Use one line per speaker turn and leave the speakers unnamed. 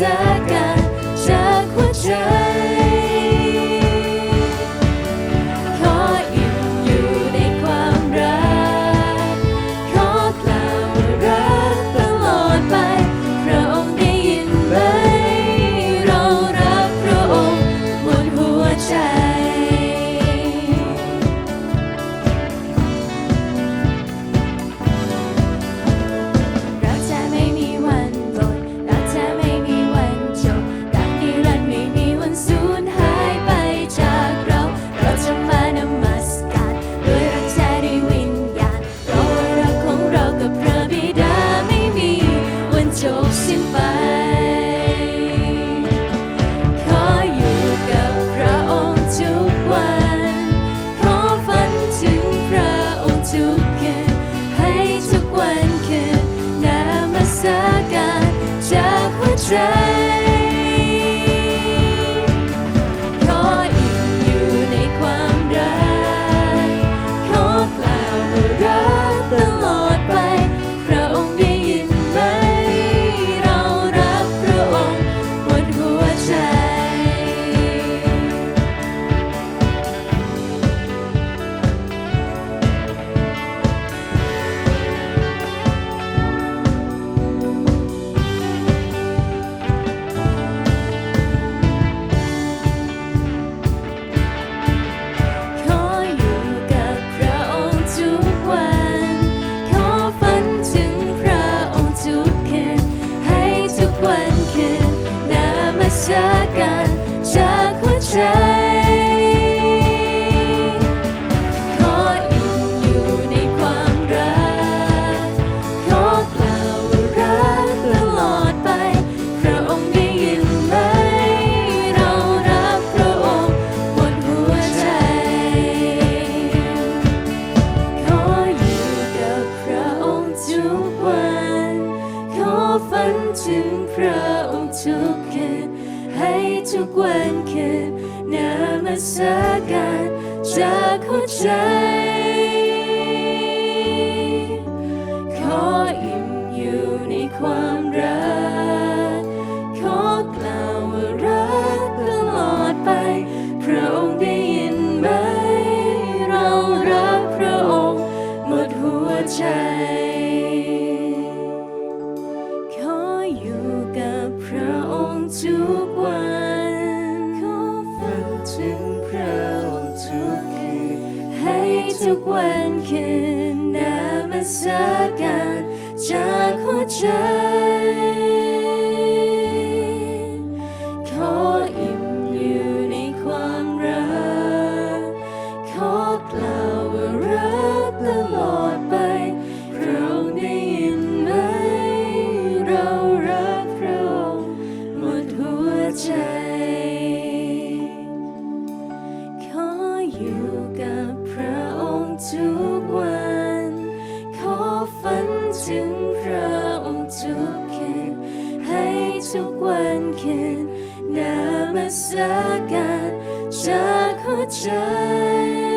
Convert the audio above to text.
desire. your sympathy. ใจขออิ่มอยู่ในความรักขอกล่าวว่ารักตลอดไป พระองค์ได้ยินไหม เรารักพระองค์หมดหัวใจ ขออยู่กับพระองค์ทุกวัน ขอฝันถึงพระองค์ทุกคืน ให้ทุกวันคือนนมัสการจากหัวใจ ขออิ่มอยู่ในความรัก ขอกล่าวว่ารักตลอดไป พระองค์ได้ยินไหม เรารักพระองค์หมดหัวใจขออยู่กับพระองค์ทุก กวันคืนนมัสการจากหัวใจ เพระองค์ทุกคืนให้ทุกวันคืนนมัสการจากหัวใจ